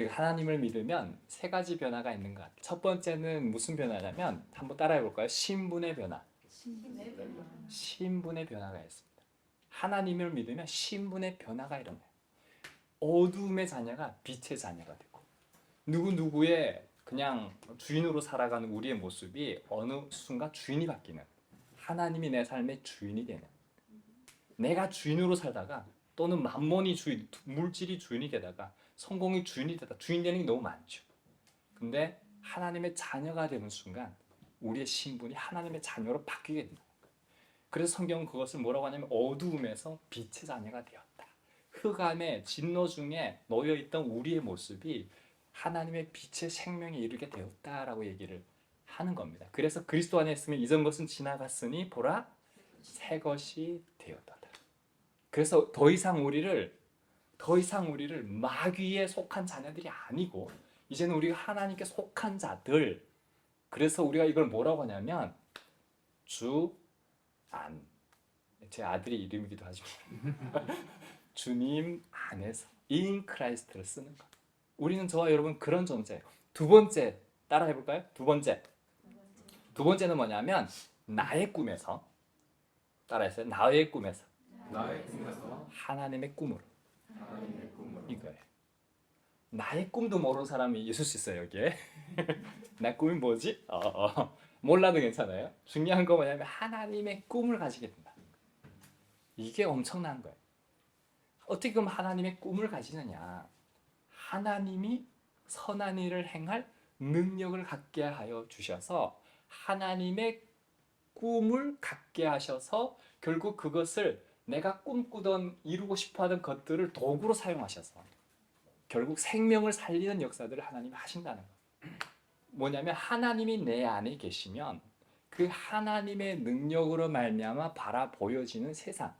우리가 하나님을 믿으면 세 가지 변화가 있는 것 같아요. 첫 번째는 무슨 변화냐면 한번 따라해 볼까요? 신분의 변화. 신분의 변화가 있습니다. 하나님을 믿으면 신분의 변화가 일어나요. 어둠의 자녀가 빛의 자녀가 되고 누구 누구의 그냥 주인으로 살아가는 우리의 모습이 어느 순간 주인이 바뀌는 하나님이 내 삶의 주인이 되는 내가 주인으로 살다가 또는 만몬이 주인, 물질이 주인이 되다가 성공이 주인이 되다 주인 되는 게 너무 많죠. 근데 하나님의 자녀가 되는 순간 우리의 신분이 하나님의 자녀로 바뀌게 된다. 그래서 성경은 그것을 뭐라고 하냐면 어두움에서 빛의 자녀가 되었다. 흑암의 진노 중에 놓여 있던 우리의 모습이 하나님의 빛의 생명에 이르게 되었다라고 얘기를 하는 겁니다. 그래서 그리스도 안에 있으면 이전 것은 지나갔으니 보라 새 것이 되었다. 그래서 더 이상 우리를 더 이상 우리를 마귀에 속한 자녀들이 아니고 이제는 우리가 하나님께 속한 자들. 그래서 우리가 이걸 뭐라고 하냐면 주 안. 제 아들의 이름이기도 하지만 주님 안에서 in 크라이스트를 쓰는 것. 우리는 저와 여러분 그런 존재예요. 두 번째 따라해 볼까요? 두 번째. 두 번째는 뭐냐면 나의 꿈에서 따라했어요. 나의 꿈에서 나의 꿈에서 하나님의 꿈으로 이거예요. 나의 꿈도 모르는 사람이 있을 수 있어요 여기에. 나 꿈이 뭐지? 어, 어. 몰라도 괜찮아요. 중요한 거 뭐냐면 하나님의 꿈을 가지게 된다. 이게 엄청난 거예요. 어떻게 그럼 하나님의 꿈을 가지느냐? 하나님이 선한 일을 행할 능력을 갖게 하여 주셔서 하나님의 꿈을 갖게 하셔서 결국 그것을 내가 꿈꾸던 이루고 싶어하던 것들을 도구로 사용하셔서 결국 생명을 살리는 역사들을 하나님이 하신다는 거예요. 뭐냐면 하나님이 내 안에 계시면 그 하나님의 능력으로 말미암아 바라 보여지는 세상.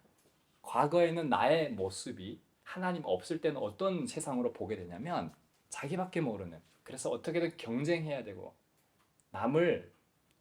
과거에는 나의 모습이 하나님 없을 때는 어떤 세상으로 보게 되냐면 자기밖에 모르는 그래서 어떻게든 경쟁해야 되고 남을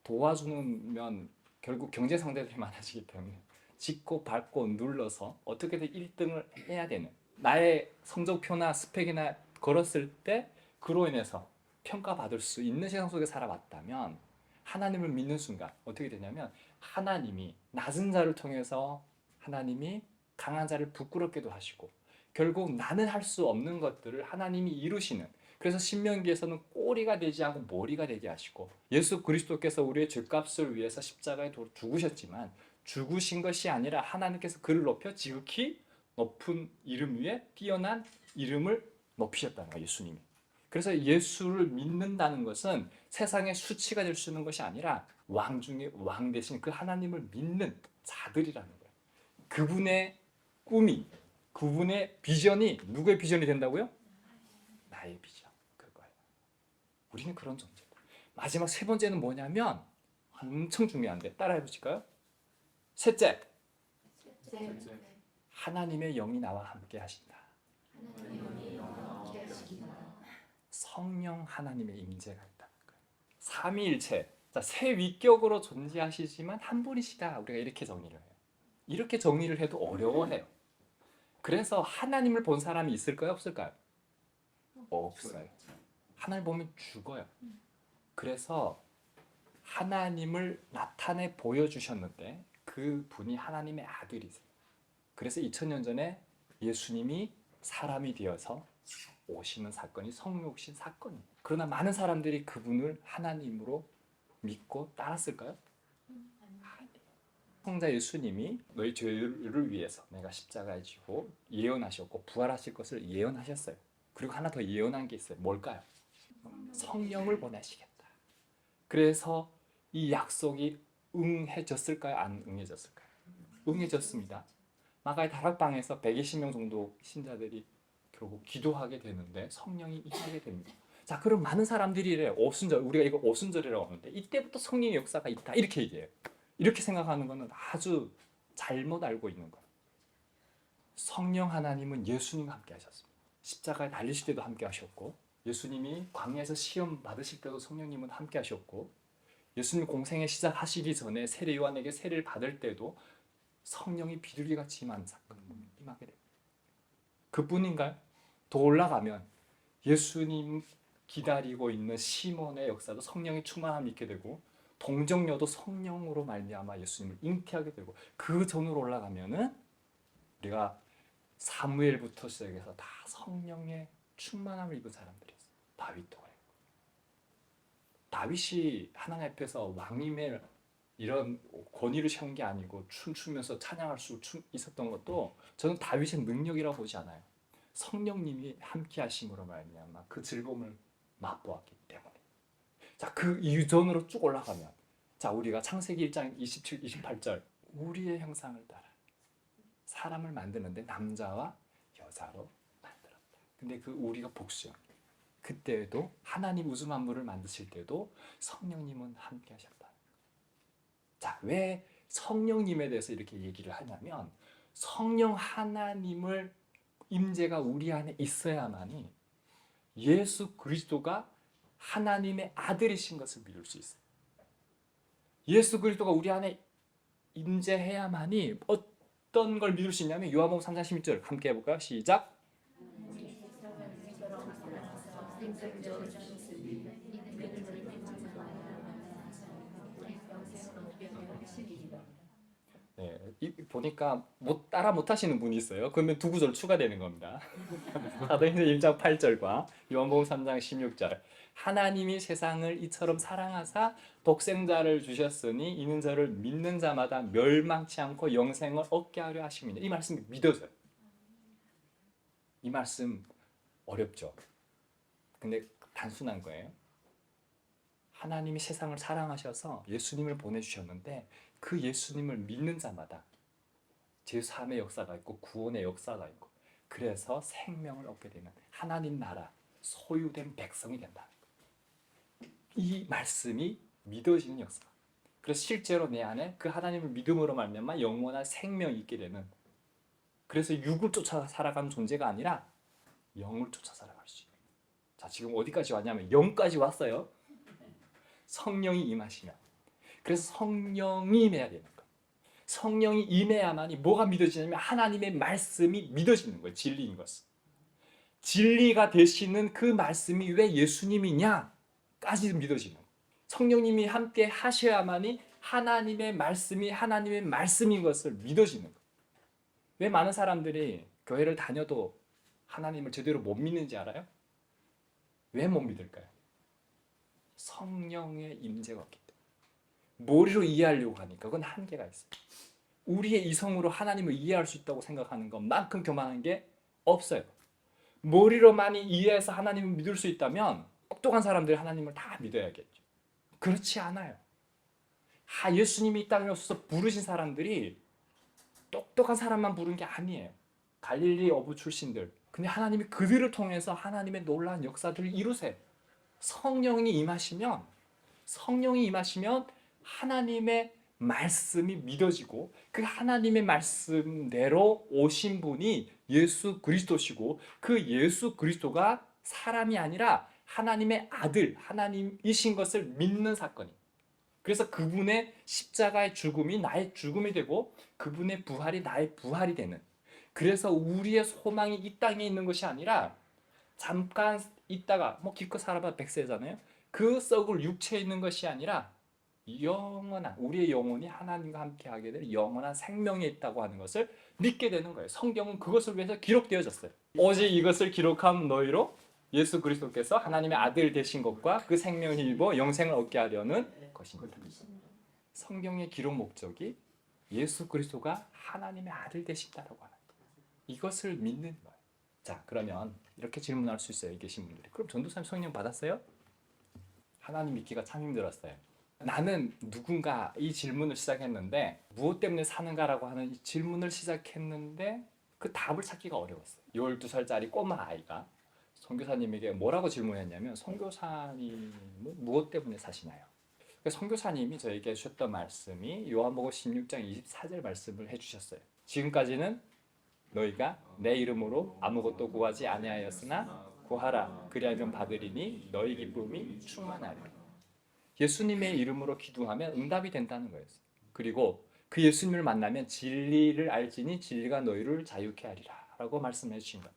도와주면 결국 경제 상대들이 많아지기 때문에 짚고 밟고 눌러서 어떻게든 1등을 해야 되는. 나의 성적표나 스펙이나 걸었을 때 그로 인해서 평가받을 수 있는 세상 속에 살아왔다면 하나님을 믿는 순간 어떻게 되냐면 하나님이 낮은 자를 통해서 하나님이 강한 자를 부끄럽게도 하시고 결국 나는 할 수 없는 것들을 하나님이 이루시는 그래서 신명기에서는 꼬리가 되지 않고 머리가 되게 하시고 예수 그리스도께서 우리의 죄값을 위해서 십자가에 도- 죽으셨지만 죽으신 것이 아니라 하나님께서 그를 높여 지극히 높은 이름 위에 뛰어난 이름을 높이셨다는 거예요 예수님이 그래서 예수를 믿는다는 것은 세상의 수치가 될 수 있는 것이 아니라 왕 중에 왕 대신 그 하나님을 믿는 자들이라는 거예요 그분의 꿈이 그분의 비전이 누구의 비전이 된다고요? 나의 비전 그거예요. 우리는 그런 존재다. 마지막 세 번째는 뭐냐면 엄청 중요한데 따라해 보실까요? 셋째 셋째 하나님의 영이 나와 함께 하신다. 성령 하나님의 임재가 있다는 거예요. 삼위일체. 자, 세 위격으로 존재하시지만 한 분이시다. 우리가 이렇게 정의를 해요. 이렇게 정의를 해도 어려워해요. 그래서 하나님을 본 사람이 있을까요, 없을까요? 없어요. 하나님 보면 죽어요. 그래서 하나님을 나타내 보여주셨는데 그 분이 하나님의 아들이세요. 그래서 2000년 전에 예수님이 사람이 되어서 오시는 사건이 성육신 사건이에요. 그러나 많은 사람들이 그분을 하나님으로 믿고 따랐을까요? 성자 예수님이 너희 죄를 위해서 내가 십자가에 지고 예언하셨고 부활하실 것을 예언하셨어요. 그리고 하나 더 예언한 게 있어요. 뭘까요? 성령을 보내시겠다. 그래서 이 약속이 응해졌을까요? 안 응해졌을까요? 응해졌습니다. 마가의 다락방에서 120명 정도 신자들이 결국 기도하게 되는데 성령이 임하게 됩니다. 자, 그럼 많은 사람들이 이래 오순절 우리가 이거 오순절이라고 하는데 이때부터 성령의 역사가 있다 이렇게 얘기해요. 이렇게 생각하는 것은 아주 잘못 알고 있는 거예요. 성령 하나님은 예수님과 함께 하셨습니다. 십자가에 달리실 때도 함께 하셨고 예수님이 광야에서 시험 받으실 때도 성령님은 함께 하셨고 예수님 공생의 시작하시기 전에 세례 요한에게 세례를 받을 때도 성령이 비둘기같이 임한 사건 임하게 됩니다. 그뿐인가요? 더 올라가면 예수님 기다리고 있는 시몬의 역사도 성령의 충만함이 있게 되고 동정녀도 성령으로 말미암아 예수님을 잉태하게 되고 그 전으로 올라가면은 우리가 사무엘부터 시작해서 다 성령의 충만함을 입은 사람들이었어요. 다윗도. 다윗이 하나님 앞에서 왕임의 이런 권위를 세운 게 아니고 춤추면서 찬양할 수 춤- 있었던 것도 저는 다윗의 능력이라고 보지 않아요. 성령님이 함께 하심으로 말미암아 그 즐거움을 맛보았기 때문에. 자, 그 이전으로 쭉 올라가면 자, 우리가 창세기 1장 27, 28절 우리의 형상을 따라 사람을 만드는데 남자와 여자로 만들었다. 근데 그 우리가 복수형. 그때에도 하나님 우주 만물을 만드실 때도 성령님은 함께 하셨다. 자, 왜 성령님에 대해서 이렇게 얘기를 하냐면 성령 하나님을 임재가 우리 안에 있어야만이 예수 그리스도가 하나님의 아들이신 것을 믿을 수 있어요. 예수 그리스도가 우리 안에 임재해야만이 어떤 걸 믿을 수 있냐면 요한복음 3장 16절 함께 해볼까요? 시작. 네, 이, 보니까 못 따라 못 하시는 분이 있어요. 그러면 두 구절 추가되는 겁니다. 사도행전 1장 8절과 요한복음 3장 16절. 하나님이 세상을 이처럼 사랑하사 독생자를 주셨으니 이는 저를 믿는 자마다 멸망치 않고 영생을 얻게 하려 하심이니 이 말씀이 믿어져요. 이 말씀 어렵죠. 근데 단순한 거예요. 하나님이 세상을 사랑하셔서 예수님을 보내주셨는데 그 예수님을 믿는 자마다 제3의 역사가 있고 구원의 역사가 있고 그래서 생명을 얻게 되는 하나님 나라 소유된 백성이 된다. 이 말씀이 믿어지는 역사. 그래서 실제로 내 안에 그 하나님을 믿음으로 말미암아 영원한 생명이 있게 되는 그래서 육을 쫓아 살아가는 존재가 아니라 영을 쫓아 살아갈 수 있는. 자, 지금 어디까지 왔냐면 영까지 왔어요. 성령이 임하시면. 그래서 성령이 임해야 되는 거예요. 성령이 임해야만이 뭐가 믿어지냐면 하나님의 말씀이 믿어지는 거예요. 진리인 것은. 진리가 되시는 그 말씀이 왜 예수님이냐까지 믿어지는 거예요. 성령님이 함께 하셔야만이 하나님의 말씀이 하나님의 말씀인 것을 믿어지는 거예요. 왜 많은 사람들이 교회를 다녀도 하나님을 제대로 못 믿는지 알아요? 왜 못 믿을까요? 성령의 임재가 없기 때문에. 머리로 이해하려고 하니까 그건 한계가 있어요. 우리의 이성으로 하나님을 이해할 수 있다고 생각하는 것만큼 교만한 게 없어요. 머리로 많이 이해해서 하나님을 믿을 수 있다면 똑똑한 사람들이 하나님을 다 믿어야겠죠. 그렇지 않아요. 하 예수님이 이 땅에 오셔서 부르신 사람들이 똑똑한 사람만 부른 게 아니에요. 갈릴리 어부 출신들. 근데 하나님이 그들을 통해서 하나님의 놀라운 역사들을 이루세요. 성령이 임하시면 성령이 임하시면 하나님의 말씀이 믿어지고 그 하나님의 말씀대로 오신 분이 예수 그리스도시고 그 예수 그리스도가 사람이 아니라 하나님의 아들, 하나님이신 것을 믿는 사건이. 그래서 그분의 십자가의 죽음이 나의 죽음이 되고 그분의 부활이 나의 부활이 되는. 그래서 우리의 소망이 이 땅에 있는 것이 아니라 잠깐 있다가 뭐 기껏 살아봐 백세잖아요. 그 썩을 육체에 있는 것이 아니라 영원한 우리의 영혼이 하나님과 함께 하게 될 영원한 생명에 있다고 하는 것을 믿게 되는 거예요. 성경은 그것을 위해서 기록되어졌어요. 오직 이것을 기록한 너희로 예수 그리스도께서 하나님의 아들 되신 것과 그 생명을 입어 영생을 얻게 하려는 것입니다. 성경의 기록 목적이 예수 그리스도가 하나님의 아들 되신다라고 하는. 이것을 믿는 거예요. 자, 그러면 이렇게 질문할 수 있어요. 이 계신 분들이. 그럼 전도사님 성령 받았어요? 하나님 믿기가 참 힘들었어요. 나는 누군가 이 질문을 시작했는데 무엇 때문에 사는가라고 하는 이 질문을 시작했는데 그 답을 찾기가 어려웠어요. 12살짜리 꼬마 아이가 선교사님에게 뭐라고 질문했냐면 선교사님은 무엇 때문에 사시나요? 그 선교사님이 저에게 주셨던 말씀이 요한복음 16장 24절 말씀을 해주셨어요. 지금까지는 너희가 내 이름으로 아무것도 구하지 아니하였으나 구하라 그리하면 받으리니 너희 기쁨이 충만하리라. 예수님의 이름으로 기도하면 응답이 된다는 거예요. 그리고 그 예수님을 만나면 진리를 알지니 진리가 너희를 자유케 하리라라고 말씀해 주신 거예요.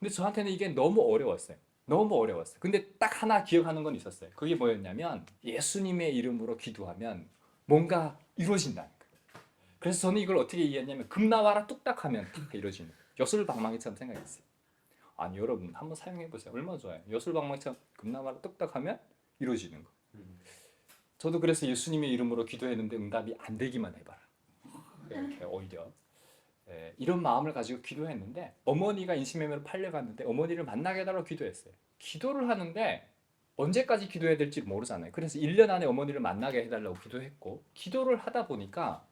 근데 저한테는 이게 너무 어려웠어요. 너무 어려웠어요. 근데 딱 하나 기억하는 건 있었어요. 그게 뭐였냐면 예수님의 이름으로 기도하면 뭔가 이루어진다는 거예요. 그래서 저는 이걸 어떻게 이해했냐면 금 나와라 뚝딱 하면 다 이루어지는. 여술방망이처럼 생각했어요. 아니 여러분 한번 사용해 보세요. 얼마나 좋아요. 여술방망이처럼 금 나와라 뚝딱 하면 이루어지는 거. 저도 그래서 예수님의 이름으로 기도했는데 응답이 안 되기만 해봐라. 이렇게 오히려 예, 이런 마음을 가지고 기도했는데 어머니가 인신매매로 팔려갔는데 어머니를 만나게 해달라고 기도했어요. 기도를 하는데 언제까지 기도해야 될지 모르잖아요. 그래서 1년 안에 어머니를 만나게 해달라고 기도했고 기도를 하다 보니까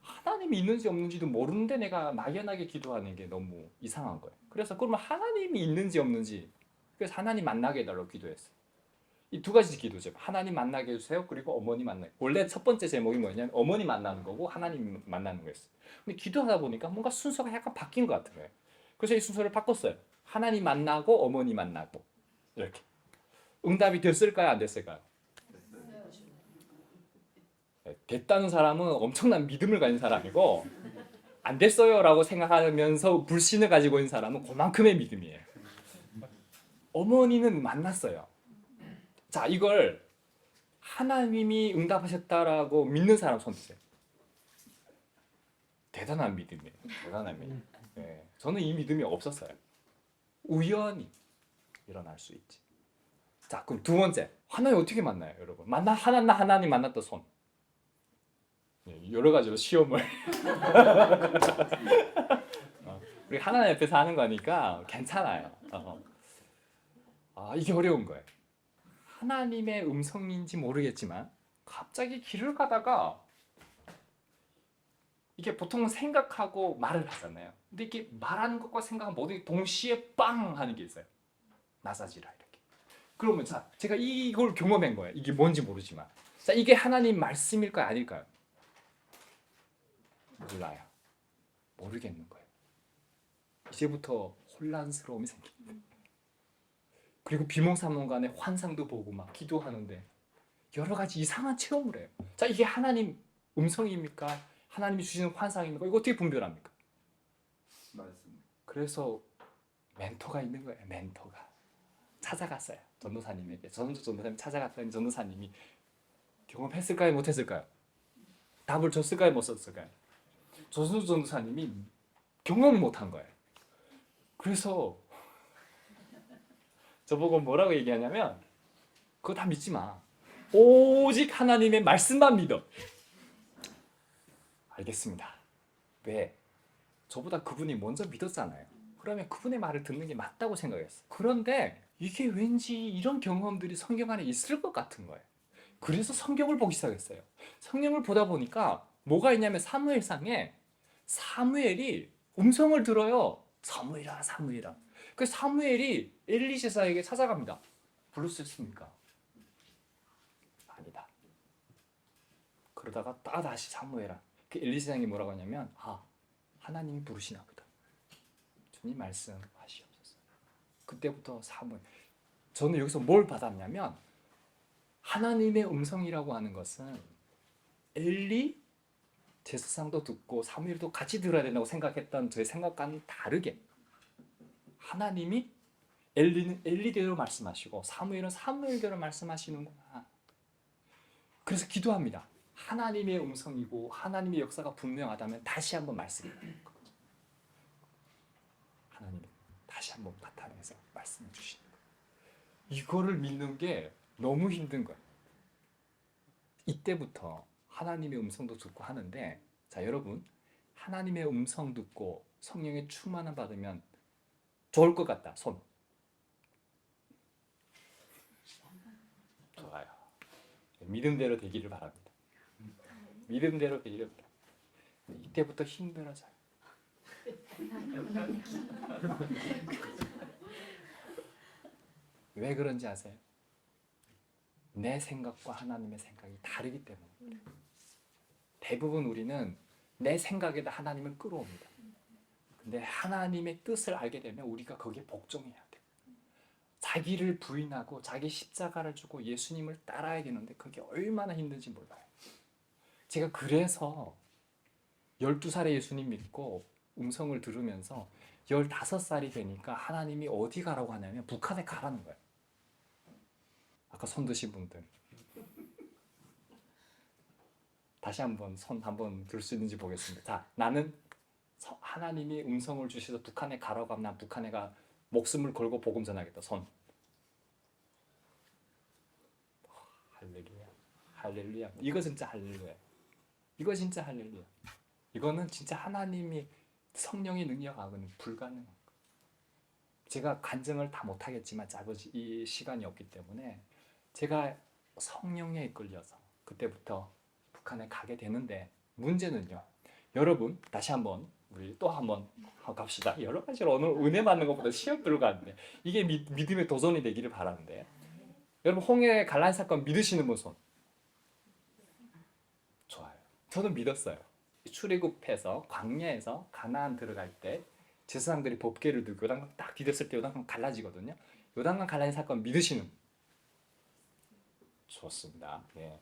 하나님이 있는지 없는지도 모르는데 내가 막연하게 기도하는 게 너무 이상한 거예요. 그래서 그러면 하나님이 있는지 없는지 그래서 하나님 만나게 해달라고 기도했어요. 이 두 가지 기도죠. 하나님 만나게 해주세요. 그리고 어머니 만나. 원래 첫 번째 제목이 뭐냐면 어머니 만나는 거고 하나님 만나는 거였어요. 근데 기도하다 보니까 뭔가 순서가 약간 바뀐 것 같은 거예요. 그래서 이 순서를 바꿨어요. 하나님 만나고 어머니 만나고 이렇게. 응답이 됐을까요? 안 됐을까요? 네, 됐다는 사람은 엄청난 믿음을 가진 사람이고 안 됐어요라고 생각하면서 불신을 가지고 있는 사람은 그만큼의 믿음이에요. 어머니는 만났어요. 자, 이걸 하나님이 응답하셨다라고 믿는 사람 손 드세요. 대단한 믿음이에요. 대단한 믿음. 예, 저는 이 믿음이 없었어요. 우연히 일어날 수 있지. 자, 그럼 두 번째. 하나님 어떻게 만나요, 여러분? 만나 하나 하나님 만났다 손. 예, 여러 가지로 시험을 어, 우리 하나님 옆에서 하는 거니까 괜찮아요. 어. 아 이게 어려운 거예요. 하나님의 음성인지 모르겠지만 갑자기 길을 가다가 이게 보통 생각하고 말을 하잖아요. 근데 이게 말하는 것과 생각은 모두 동시에 빵 하는 게 있어요. 나사지라 이렇게. 그러면 자 제가 이걸 경험한 거예요. 이게 뭔지 모르지만 자 이게 하나님 말씀일까요 아닐까요? 몰라요. 모르겠는 거예요. 이제부터 혼란스러움이 생깁니다. 그리고 비몽사몽간에 환상도 보고 막 기도하는데 여러 가지 이상한 체험을 해요. 자 이게 하나님 음성입니까? 하나님이 주시는 환상입니까? 이거 어떻게 분별합니까? 말씀. 그래서 멘토가 있는 거예요. 멘토가 찾아갔어요. 전도사님에게 전도 전도사님 찾아갔더니 전도사님이 경험했을까요? 못했을까요? 답을 줬을까요? 못 썼을까요? 조선우 전도사님이 경험을 못한 거예요. 그래서 저보고 뭐라고 얘기하냐면 그거 다 믿지 마. 오직 하나님의 말씀만 믿어. 알겠습니다. 왜? 저보다 그분이 먼저 믿었잖아요. 그러면 그분의 말을 듣는 게 맞다고 생각했어. 그런데 이게 왠지 이런 경험들이 성경 안에 있을 것 같은 거예요. 그래서 성경을 보기 시작했어요. 성경을 보다 보니까 뭐가 있냐면 사무엘상에 사무엘이 음성을 들어요. 사무엘아, 사무엘아. 그 사무엘이 엘리시사에게 찾아갑니다. 불렀었습니까? 아니다. 그러다가 또 다시 사무엘아. 그 엘리시상이 뭐라고 하냐면 아 하나님이 부르시나 보다. 주님 말씀하시옵소서. 그때부터 사무엘. 저는 여기서 뭘 받았냐면 하나님의 음성이라고 하는 것은 엘리 제사상도 듣고 사무엘도 같이 들어야 된다고 생각했던 저의 생각과는 다르게 하나님이 엘리는 엘리대로 말씀하시고 사무엘은 사무엘대로 말씀하시는구나. 그래서 기도합니다. 하나님의 음성이고 하나님의 역사가 분명하다면 다시 한번 말씀해 거죠. 하나님이 다시 한번 바탕에서 말씀해 주시는 거예요. 이거를 믿는 게 너무 힘든 거예요. 이때부터 하나님의 음성도 듣고 하는데 자 여러분 하나님의 음성 듣고 성령의 충만을 받으면 좋을 것 같다 손. 좋아요. 믿음대로 되기를 바랍니다. 믿음대로 되기를 바랍니다. 이때부터 힘들어져요. 왜 그런지 아세요? 내 생각과 하나님의 생각이 다르기 때문입니다. 대부분 우리는 내 생각에다 하나님을 끌어옵니다. 근데 하나님의 뜻을 알게 되면 우리가 거기에 복종해야 돼. 자기를 부인하고 자기 십자가를 주고 예수님을 따라야 되는데 그게 얼마나 힘든지 몰라요. 제가 그래서 12살에 예수님 믿고 음성을 들으면서 15살이 되니까 하나님이 어디 가라고 하냐면 북한에 가라는 거예요. 아까 손 드신 분들. 다시 한번 손 한번 들 수 있는지 보겠습니다. 자, 나는 서- 하나님이 음성을 주셔서 북한에 가라고 하면 난 북한에 가 목숨을 걸고 복음 전하겠다. 손. 할렐루야. 할렐루야. 이거 진짜 할렐루야. 이거 진짜 할렐루야. 이거는 진짜 하나님이 성령의 능력 하고는 불가능한 거. 제가 간증을 다 못하겠지만 시- 이 시간이 없기 때문에 제가 성령에 이끌려서 그때부터 북한에 가게 되는데 문제는요. 여러분 다시 한번 우리 또 한번 갑시다. 여러 가지로 오늘 은혜 받는 것보다 시험 들어가는데 이게 미, 믿음의 도전이 되기를 바라는데 여러분 홍해 갈란 사건 믿으시는 분 손. 좋아요. 저는 믿었어요. 출애굽해서 광야에서 가나안 들어갈 때 제사장들이 법궤를 들고 요단강 딱 디뎠을 때 요단강 갈라지거든요. 요단강 갈라진 사건 믿으시는 좋습니다. 예.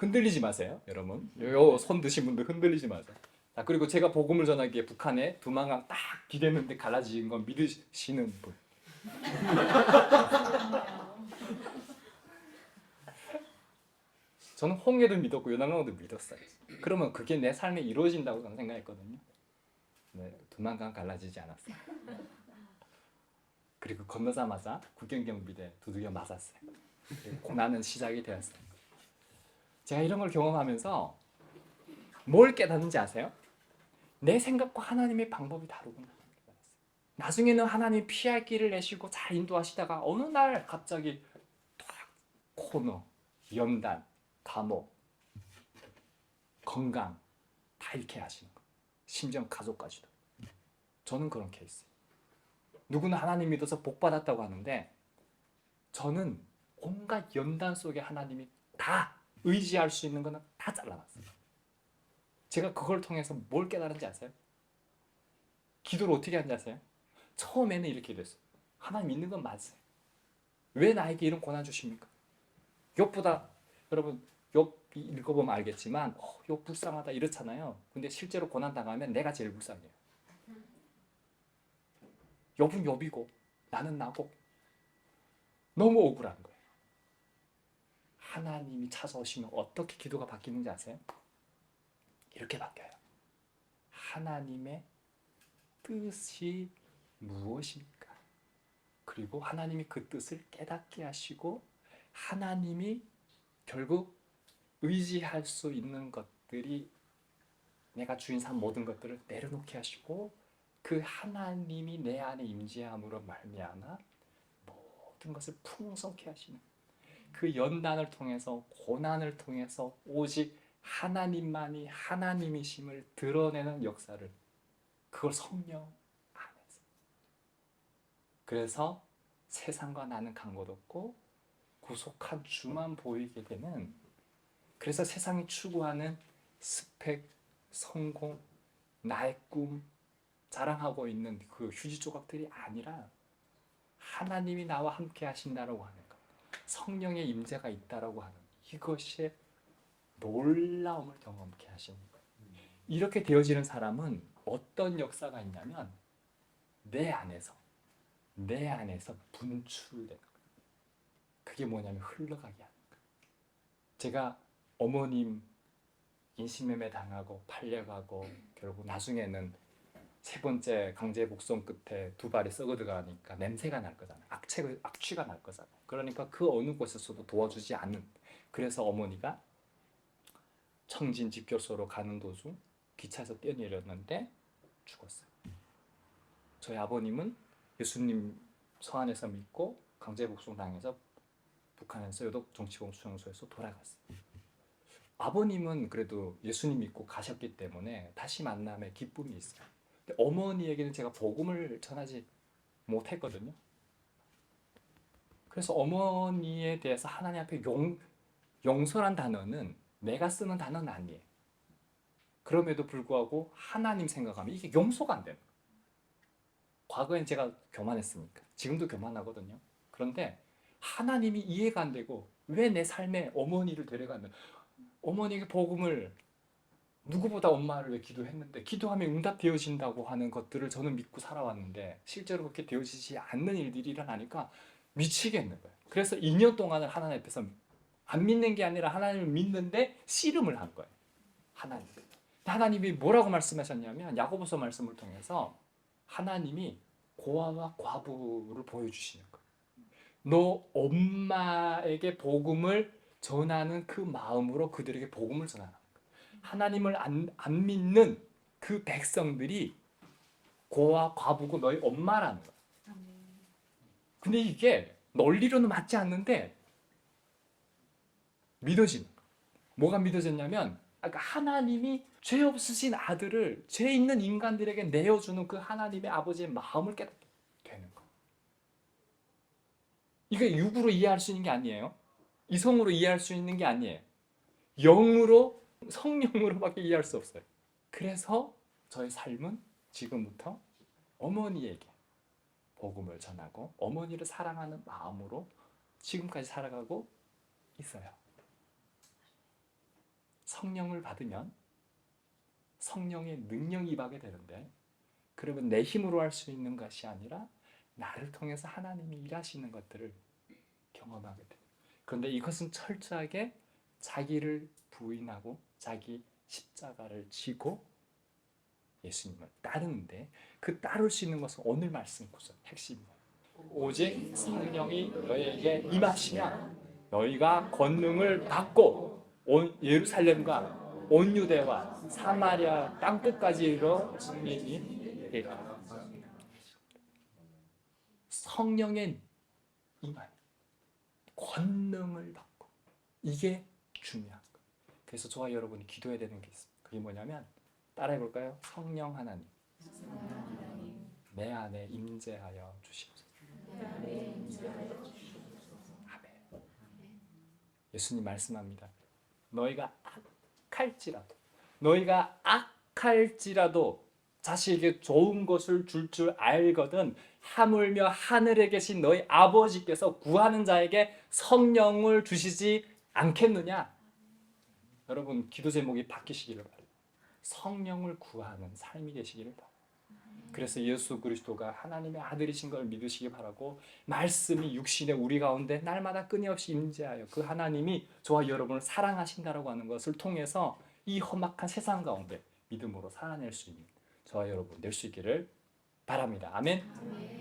흔들리지 마세요, 여러분. 요 손 드신 분들 흔들리지 마세요. 자 그리고 제가 복음을 전하기에 북한에 두만강 딱 기댔는데 갈라진 건 믿으시는 분. 저는 홍해도 믿었고 요단강도 믿었어요. 그러면 그게 내 삶에 이루어진다고 저는 생각했거든요. 네, 두만강 갈라지지 않았어요. 그리고 건너자마자 국경경비대 두들겨 맞았어요. 고난은 시작이 되었어요. 제가 이런 걸 경험하면서 뭘 깨닫는지 아세요? 내 생각과 하나님의 방법이 다르구나. 나중에는 하나님 피할 길을 내시고 잘 인도하시다가 어느 날 갑자기 딱 코너, 연단, 감옥, 건강 다 잃게 하시는 거. 심지어 가족까지도. 저는 그런 케이스. 누구는 하나님 믿어서 복 받았다고 하는데 저는 온갖 연단 속에 하나님이 다 의지할 수 있는 거는 다 잘라놨어요. 제가 그걸 통해서 뭘 깨달은지 아세요? 기도를 어떻게 하는지 아세요? 처음에는 이렇게 됐어요. 하나님 믿는 건 맞아요. 왜 나에게 이런 고난 주십니까? 욥보다 여러분 욥 읽어보면 알겠지만 어, 욥 불쌍하다 이렇잖아요. 근데 실제로 고난 당하면 내가 제일 불쌍해요. 욥은 욥이고 나는 나고 너무 억울한 거예요. 하나님이 찾아오시면 어떻게 기도가 바뀌는지 아세요? 이렇게 바뀌어요. 하나님의 뜻이 무엇입니까? 그리고 하나님이 그 뜻을 깨닫게 하시고 하나님이 결국 의지할 수 있는 것들이 내가 주인 삼 모든 것들을 내려놓게 하시고 그 하나님이 내 안에 임재함으로 말미암아 모든 것을 풍성케 하시는 그 연단을 통해서 고난을 통해서 오직 하나님만이 하나님이심을 드러내는 역사를 그걸 성령 안에서. 그래서 세상과 나는 간 것 없고 구속한 주만 보이게 되는 그래서 세상이 추구하는 스펙, 성공, 나의 꿈 자랑하고 있는 그 휴지 조각들이 아니라 하나님이 나와 함께 하신다라고 하는 것 성령의 임재가 있다라고 하는 이것이 놀라움을 경험케 하시는 거예요. 이렇게 되어지는 사람은 어떤 역사가 있냐면 내 안에서 내 안에서 분출되는 거예요. 그게 뭐냐면 흘러가게 하는 거예요. 제가 어머님 인신매매 당하고 팔려가고 결국 나중에는 세 번째 강제 복송 끝에 두 발이 썩어 들어가니까 냄새가 날 거잖아요. 악취, 악취가 날 거잖아요. 그러니까 그 어느 곳에서도 도와주지 않는. 그래서 어머니가 청진 집결소로 가는 도중 기차에서 뛰어내렸는데 죽었어요. 저희 아버님은 예수님 서안에서 믿고 강제 복송 당해서 북한에서 요독 정치공수청소에서 돌아갔어요. 아버님은 그래도 예수님 믿고 가셨기 때문에 다시 만남에 기쁨이 있어요. 어머니에게는 제가 복음을 전하지 못했거든요. 그래서 어머니에 대해서 하나님 앞에 용, 용서란 단어는 내가 쓰는 단어는 아니에요. 그럼에도 불구하고 하나님 생각하면 이게 용서가 안 되는. 과거엔 제가 교만했으니까 지금도 교만하거든요. 그런데 하나님이 이해가 안 되고 왜 내 삶에 어머니를 데려가면 어머니에게 복음을 누구보다 엄마를 위해 기도했는데 기도하면 응답되어진다고 하는 것들을 저는 믿고 살아왔는데 실제로 그렇게 되어지지 않는 일들이 일어나니까 미치겠는 거예요. 그래서 2년 동안을 하나님 앞에서 안 믿는 게 아니라 하나님을 믿는데 씨름을 한 거예요. 하나님. 하나님이 뭐라고 말씀하셨냐면 야고보서 말씀을 통해서 하나님이 고아와 과부를 보여주시는 거예요. 너 엄마에게 복음을 전하는 그 마음으로 그들에게 복음을 거예요. 하나님을 안, 안 믿는 그 백성들이 고아 과부고 너희 엄마라는 거예요. 근데 이게 논리로는 맞지 않는데 거예요. 뭐가 믿어졌냐면 아까 하나님이 죄 없으신 아들을 죄 있는 인간들에게 내어주는 그 하나님의 아버지의 마음을 깨닫게 되는 거. 이게 육으로 이해할 수 있는 게 아니에요. 이성으로 이해할 수 있는 게 아니에요. 영으로 성령으로밖에 이해할 수 없어요. 그래서 저의 삶은 지금부터 어머니에게 복음을 전하고 어머니를 사랑하는 마음으로 지금까지 살아가고 있어요. 성령을 받으면 성령의 능력이 임하게 되는데 그러면 내 힘으로 할 수 있는 것이 아니라 나를 통해서 하나님이 일하시는 것들을 경험하게 돼요. 그런데 이것은 철저하게 자기를 부인하고 자기 십자가를 지고 예수님을 따르는데 그 따를 수 있는 것은 오늘 말씀 구절 핵심이에요. 오직 성령이 너에게 임하시면 너희가 권능을 받고 온 예루살렘과 온 유대와 사마리아 땅 끝까지 이르러 증인이 되리라. 성령의 임한 권능을 받고 이게 거예요. 그래서 저와 여러분이 기도해야 되는 게 있어요. 그게 뭐냐면 따라해 볼까요? 성령 하나님 내 안에 임재하여 주시옵소서. 아멘. 예수님 말씀합니다. 너희가 악할지라도 너희가 악할지라도 자식에게 좋은 것을 줄 줄 알거든 하물며 하늘에 계신 너희 아버지께서 구하는 자에게 성령을 주시지 않겠느냐? 여러분 기도 제목이 바뀌시기를 바래요. 성령을 구하는 삶이 되시기를 바래요. 그래서 예수 그리스도가 하나님의 아들이신 걸 믿으시기 바라고 말씀이 육신의 우리 가운데 날마다 끊임없이 임재하여 그 하나님이 저와 여러분을 사랑하신다라고 하는 것을 통해서 이 험악한 세상 가운데 믿음으로 살아낼 수 있는 저와 여러분 될 수 있기를 바랍니다. 아멘.